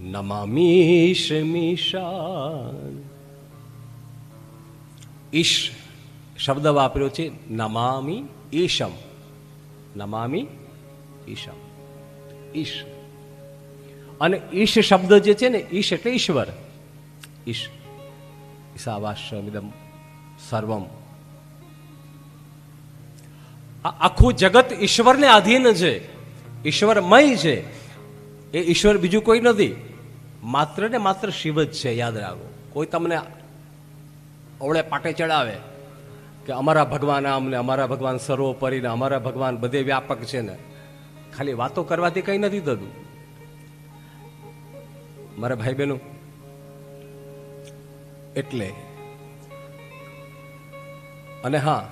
નમામીશ મિશાન ઈશ શબ્દ વાપર્યો છે નમામી ઈશમ નમામી ઈશમ ઈશ અને ઈશ શબ્દ જે છે ને ઈશ એટલે ઈશ્વર ઈશ ઈશાવાસ્યમિદમ સર્વમ આખું જગત ઈશ્વરને આધીન છે, ઈશ્વરમય છે એ ઈશ્વર બીજું કોઈ નથી. માત્ર ને માત્ર શિવ જ છે, યાદ રાખો. કોઈ તમને ઓળે પાટે ચડાવે કે અમારા ભગવાન આમ ને અમારા ભગવાન સર્વોપરી ને અમારા ભગવાન બધે વ્યાપક છે ને, ખાલી વાતો કરવાથી કંઈ નથી થતું. મારા ભાઈ બહેનો એટલે અને હા,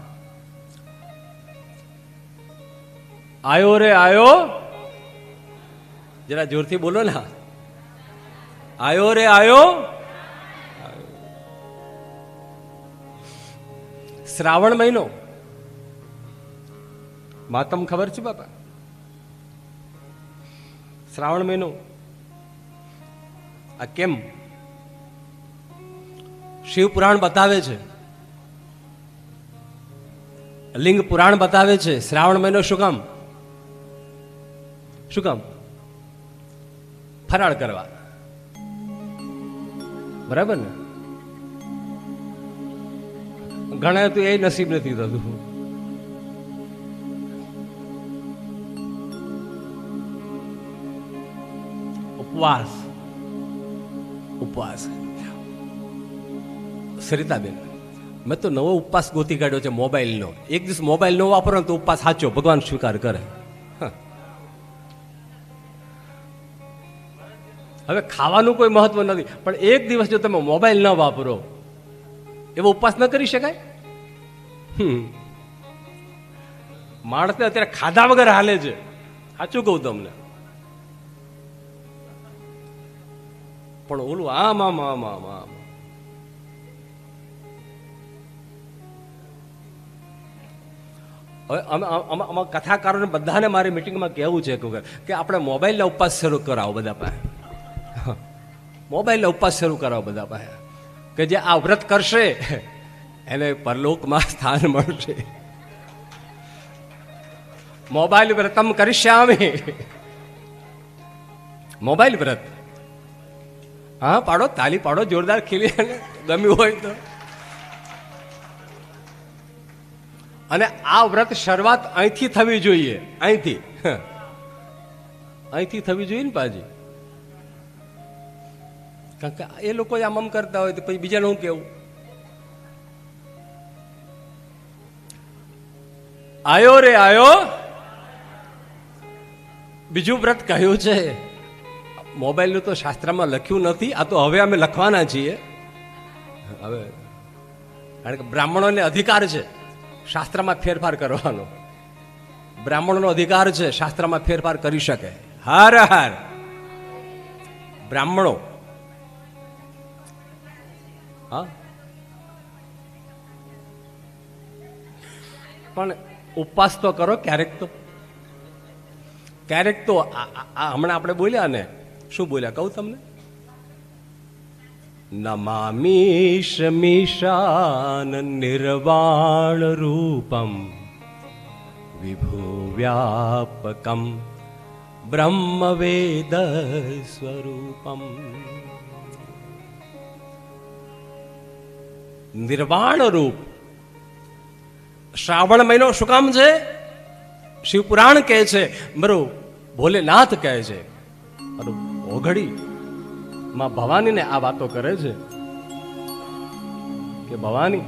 આયો રે, આયો. જરા જોરથી બોલો ને. આયો રે, આયો. શ્રાવણ મહિનો. માતમ ખબર છે બાપા? શ્રાવણ મહિનો. આ કેમ? શિવ પુરાણ બતાવે છે. લિંગ પુરાણ બતાવે છે. શ્રાવણ મહિનો શું કામ? શું કામ? ફરાળ કરવા. બરાબર ને? ઘણા તો એ નસીબ નથી થતું. ઉપવાસ. ઉપવાસ. સરિતાબેન, મેં તો નવો ઉપવાસ ગોતી કાઢ્યો છે મોબાઈલનો. એક દિવસ મોબાઈલ નો વાપરો તો ઉપવાસ સાચો, ભગવાન સ્વીકાર કરે. હવે ખાવાનું કોઈ મહત્વ નથી. પણ એક દિવસ જો તમે મોબાઈલ ન વાપરો, એવો ઉપવાસ ન કરી શકાય? હમ. માણસને અત્યારે ખાધા વગર હાલે છે. સાચું કહું તમને. પણ ઓલું આમ આમ આમ આમ આમ. હવે કથાકારોને બધાને મારી મિટિંગમાં કહેવું છે કે આપણે મોબાઈલના ઉપવાસ શરૂ કરાવો બધા પાસે. મોબાઈલના ઉપવાસ શરૂ કરાવો બધા પાસે. કે જે આ વ્રત કરશે, એને પરલોકમાં સ્થાન મળશે. મોબાઈલ વ્રતમ કરીશ્યામી મોબાઈલ વ્રત. હા, પાડો, તાલી પાડો, જોરદાર ખીલી ગમ્યું હોય તો. અને આ વ્રત શરૂઆત અહીંથી થવી જોઈએ. અહીંથી. અહીંથી થવી જોઈએ ને પાજી? કારણ કે એ લોકો આમ આમ કરતા હોય તો પછી બીજાને હું કેવું આયો રે, આયો. બીજું વ્રત કહ્યું છે? મોબાઈલનું તો શાસ્ત્રમાં લખ્યું નથી, આ તો હવે અમે લખવાના છીએ. હવે, કારણ કે બ્રાહ્મણોને અધિકાર છે, શાસ્ત્રમાં ફેરફાર કરવાનો. બ્રાહ્મણોનો અધિકાર છે, શાસ્ત્રમાં ફેરફાર કરી શકે. હાર હાર. બ્રાહ્મણો પણ ઉપવાસ તો કરો ક્યારેક તો. ક્યારેક તો હમણાં આપણે બોલ્યા ને, શું બોલ્યા કહું તમને? નમામીશ મીશાન નિર્વાણ રૂપમ વિભુવ્યાપકમ બ્રહ્મવેદ સ્વરૂપમ. નિર્વાણ રૂપ શ્રાવણ મહિનો શું કામ છે? શિવપુરાણ કહે છે. બરો ભોલેનાથ કહે છે. બરો ઓઘડી માં ભવાનીને આ વાતો કરે છે કે ભવાની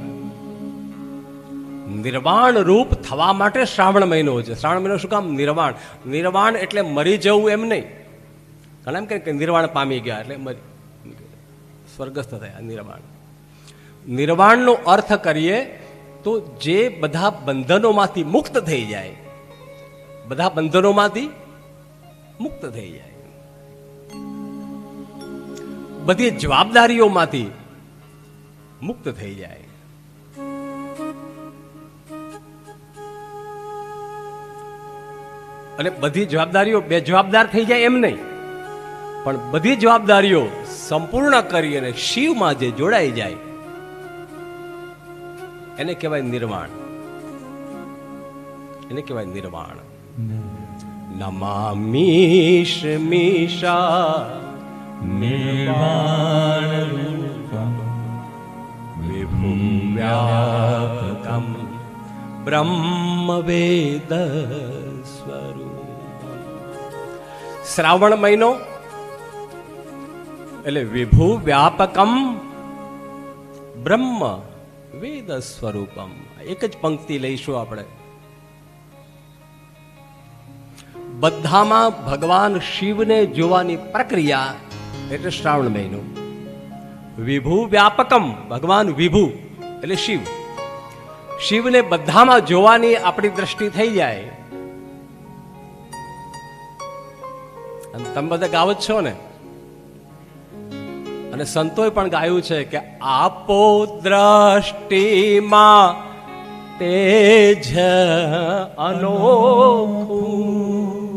નિર્વાણ રૂપ થવા માટે શ્રાવણ મહિનો છે. શ્રાવણ મહિનો શું કામ? નિર્વાણ. નિર્વાણ એટલે મરી જવું એમ નહીં. ઘણા એમ કે નિર્વાણ પામી ગયા એટલે મરી સ્વર્ગસ્થ થયા નિર્વાણ. નિર્વાણનો અર્થ કરીએ તો જે બધા બંધનોમાંથી મુક્ત થઈ જાય, બધા બંધનોમાંથી મુક્ત થઈ જાય. બધી જવાબદારીઓમાંથી મુક્ત થઈ જાય. અને બધી જવાબદારીઓ, બે જવાબદાર થઈ જાય એમ નહીં, પણ બધી જવાબદારીઓ સંપૂર્ણ કરી અને શિવમાં જે જોડાઈ જાય એને કહેવાય નિર્વાણ. એને કહેવાય નિર્વાણ. નમામીશ મીશા નિર્વાણ વિભુમ્યાપકમ બ્રહ્મ વેદ સ્વરૂપ શ્રાવણ મહિનો એટલે વિભુ વ્યાપકમ બ્રહ્મ વેદ સ્વરૂપમ. એક જ પંક્તિ લઈશું આપણે. બધામાં ભગવાન શિવને જોવાની પ્રક્રિયા એટલે શ્રાવણ મહિનો. વિભુ વ્યાપકમ, ભગવાન વિભુ એટલે શિવ. શિવને બધામાં જોવાની આપણી દ્રષ્ટિ થઈ જાય. તમે બધા ગાવ જ છો ને? અને સંતોએ પણ ગાયું છે કે આપો દ્રષ્ટિમાં તેજ અનોખું.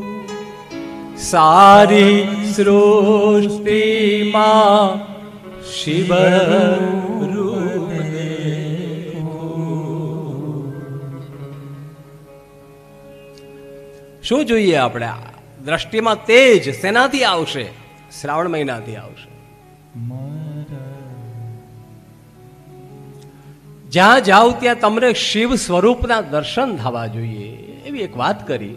સારી સૃષ્ટિમાં શિવ શું જોઈએ આપણે? દ્રષ્ટિમાં તેજ શેનાથી આવશે, શ્રાવણ મહિનાથી આવશે. જ્યાં જાઓ ત્યાં તમને શિવ સ્વરૂપના દર્શન થવા જોઈએ. એવી એક વાત કરી.